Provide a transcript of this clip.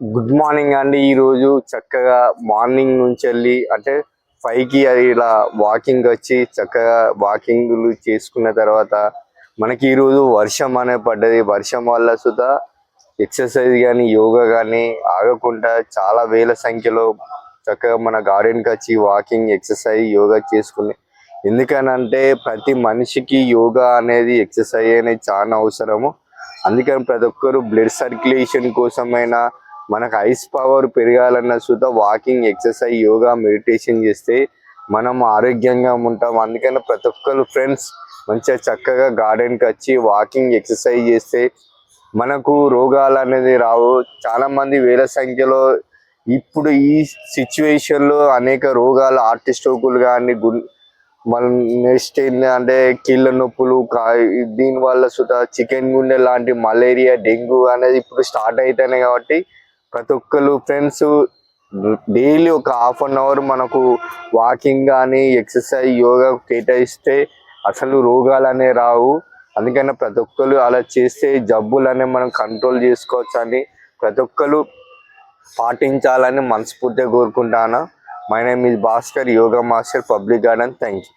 Good morning అండి ఈరోజు చక్కగా మార్నింగ్ నుంచి వెళ్ళి అంటే ఫైవ్కి అది ఇలా వాకింగ్ వచ్చి చక్కగా వాకింగ్లు చేసుకున్న తర్వాత మనకి ఈరోజు వర్షం అనే పడ్డది. వర్షం వల్ల సుధా ఎక్సర్సైజ్ కానీ యోగా కానీ ఆగకుండా చాలా వేల సంఖ్యలో చక్కగా మన గార్డెన్కి వచ్చి వాకింగ్ ఎక్సర్సైజ్ యోగా చేసుకుని ఎందుకనంటే ప్రతి మనిషికి యోగా అనేది ఎక్సర్సైజ్ అనేది చాలా అవసరము. అందుకని ప్రతి ఒక్కరు బ్లడ్ సర్క్యులేషన్ కోసమైనా మనకు ఐస్ పవర్ పెరగాలన్న సుత వాకింగ్ ఎక్సర్సైజ్ యోగా మెడిటేషన్ చేస్తే మనం ఆరోగ్యంగా ఉంటాం. అందుకని ప్రతి ఒక్కరు ఫ్రెండ్స్ మంచిగా చక్కగా గార్డెన్కి వచ్చి వాకింగ్ ఎక్సర్సైజ్ చేస్తే మనకు రోగాలు అనేది రావు. చాలామంది వేల సంఖ్యలో ఇప్పుడు ఈ సిచ్యువేషన్లో అనేక రోగాలు ఆర్టిస్టోకులు కానీ గు మన నెక్స్ట్ ఏంటంటే కీళ్ళ నొప్పులు దీనివల్ల దీని వల్ల సుత చికెన్ గుండె లాంటి మలేరియా డెంగ్యూ అనేది ఇప్పుడు స్టార్ట్ అవుతున్నాయి కాబట్టి ప్రతి ఒక్కరు ఫ్రెండ్స్ డైలీ ఒక హాఫ్ అన్ అవర్ మనకు వాకింగ్ కానీ ఎక్సర్సైజ్ యోగా కేటాయిస్తే అసలు రోగాలు అనేవి రావు. అందుకని ప్రతి ఒక్కరు అలా చేస్తే జబ్బులు అనేవి మనం కంట్రోల్ చేసుకోవచ్చు అని ప్రతి ఒక్కరు పాటించాలని మనస్ఫూర్తిగా కోరుకుంటాను. My name is Bhaskar yoga master public garden thank you